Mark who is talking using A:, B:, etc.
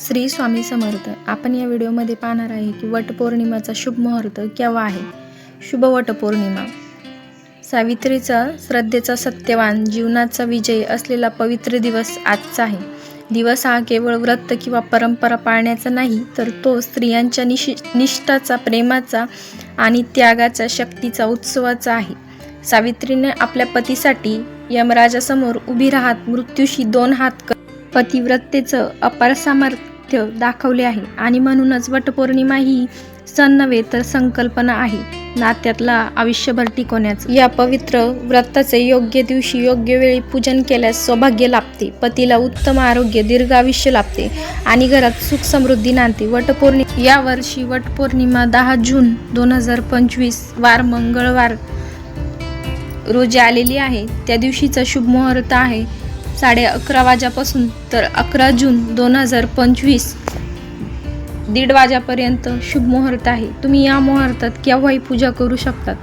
A: श्री स्वामी समर्थ आपण या व्हिडिओमध्ये पाहणार आहे की वटपौर्णिमाचा शुभ मुहूर्त केव्हा आहे? शुभ वटपौर्णिमा. सावित्रीचा श्रद्धेचा सत्यवान जीवनाचा विजय असलेला पवित्र दिवस आजचा आहे. दिवस हा केवळ व्रत किंवा परंपरा पाळण्याचा नाही तर तो स्त्रियांच्या निशि निष्ठाचा प्रेमाचा आणि त्यागाचा शक्तीचा उत्सवाचा आहे. सावित्रीने आपल्या पतीसाठी यमराजासमोर उभी राहत मृत्यूशी दोन हात पतिव्रतेचं अपार सामर्थ्य दाखवले आहे. आणि म्हणूनच वटपौर्णिमा ही सण नव्हे तर संकल्पना आहे. नात्यातला आयुष्यभर टिकवण्याचं या पवित्र व्रताचे योग्य दिवशी योग्य वेळी पूजन केल्यास सौभाग्य लाभते. पतीला उत्तम आरोग्य दीर्घ आयुष्य लाभते. आणि घरात सुख समृद्धी नांदते. वटपौर्णिमा या वर्षी वटपौर्णिमा दहा जून दोन हजार पंचवीस वार मंगळवार रोजी आलेली आहे. त्या दिवशीचा शुभ मुहूर्त आहे. साडे अकरा वाजापासून तर अकरा जून दोन हजार पंचवीस. दीड वाजेपर्यंत शुभ मुहूर्त आहे. तुम्ही या मुहूर्तात केव्हाही पूजा करू शकतात.